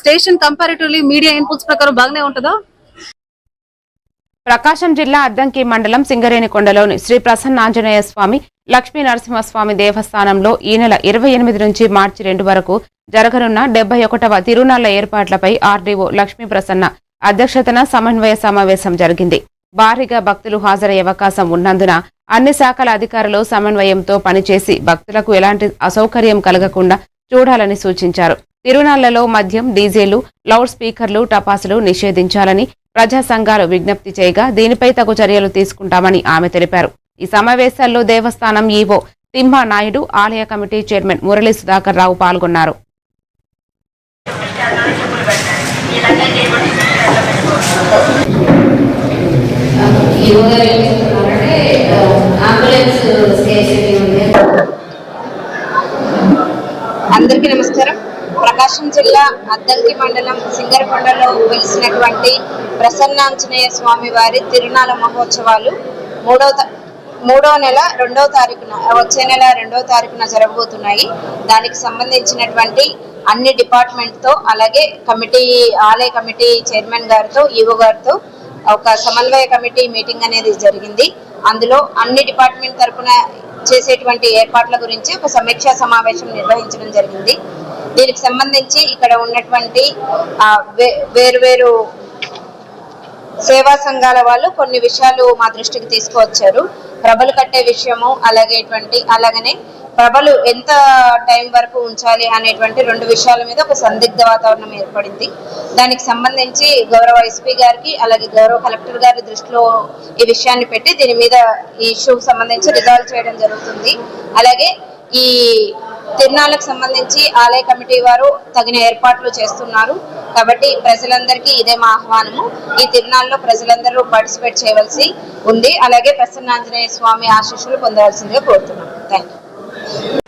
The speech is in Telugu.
స్టేషన్ కంపారిటివ్లీ మీడియా ఇన్పుట్స్ ప్రకారం బాగానే ఉంటుందా? ప్రకాశం జిల్లా అద్దంకి మండలం సింగరేణికొండలోని శ్రీ ప్రసన్నాంజనేయ స్వామి లక్ష్మీ నరసింహస్వామి దేవస్థానంలో ఈ నెల ఇరవై ఎనిమిది నుంచి మార్చి రెండు వరకు జరగనున్న డెబ్బై ఒకటవ తిరునాళ్ళ ఏర్పాట్లపై ఆర్డీఓ లక్ష్మీ ప్రసన్న అధ్యక్షతన సమన్వయ సమావేశం జరిగింది. భారీగా భక్తులు హాజరయ్యే అవకాశం ఉన్నందున అన్ని శాఖల అధికారులు సమన్వయంతో పనిచేసి భక్తులకు ఎలాంటి అసౌకర్యం కలగకుండా చూడాలని సూచించారు. తిరునాళ్ళలో మద్యం డీజేలు లౌడ్ స్పీకర్లు టపాసులు నిషేధించాలని ప్రజా సంఘాలు విజ్ఞప్తి చేయగా దీనిపై తగు చర్యలు తీసుకుంటామని ఆమె తెలిపారు. ఈ సమావేశాల్లో దేవస్థానం ఈవో తిమ్మా నాయుడు ఆలయ కమిటీ చైర్మన్ మురళీ సుధాకర్ రావు పాల్గొన్నారు. అందరికీ నమస్కారం. ప్రకాశం జిల్లా అద్దంకి మండలం సింగరకొండలో వెలిసినటువంటి ప్రసన్నాంజనేయ స్వామి వారి తిరునాళ మహోత్సవాలు మూడో త- మూడో నెల రెండో తారీఖున వచ్చే నెల రెండో తారీఖున జరగబోతున్నాయి. దానికి సంబంధించినటువంటి అన్ని డిపార్ట్మెంట్తో అలాగే కమిటీ ఆలయ కమిటీ చైర్మన్ గారితో ఈవో గారితో ఒక సమన్వయ కమిటీ మీటింగ్ అనేది జరిగింది. అందులో అన్ని డిపార్ట్మెంట్ తరఫున చేసేటువంటి ఏర్పాట్ల గురించి ఒక సమీక్షా సమావేశం నిర్వహించడం జరిగింది. దీనికి సంబంధించి ఇక్కడ ఉన్నటువంటి వేరువేరు సేవా సంఘాల వాళ్ళు కొన్ని విషయాలు మా దృష్టికి తీసుకువచ్చారు. ప్రభలు కట్టే విషయము అలాగే ఇటువంటి అలాగనే ప్రభలు ఎంత టైం వరకు ఉంచాలి అనేటువంటి రెండు విషయాల మీద ఒక సందిగ్ధ వాతావరణం ఏర్పడింది. దానికి సంబంధించి గౌరవ ఎస్పీ గారికి అలాగే గౌరవ కలెక్టర్ గారి దృష్టిలో ఈ విషయాన్ని పెట్టి దీని మీద ఈ ఇష్యూకి సంబంధించి రిజాల్వ్ చేయడం జరుగుతుంది. అలాగే ఈ తిరునాళ్ళకు సంబంధించి ఆలయ కమిటీ వారు తగిన ఏర్పాట్లు చేస్తున్నారు. కాబట్టి ప్రజలందరికీ ఇదే మా ఆహ్వానము. ఈ తిరునాళ్ళలో ప్రజలందరూ పార్టిసిపేట్ చేయవలసి ఉంది. అలాగే ప్రసన్నాంజనేయ స్వామి ఆశీస్సులు పొందవలసిందిగా కోరుతున్నాం. Thank you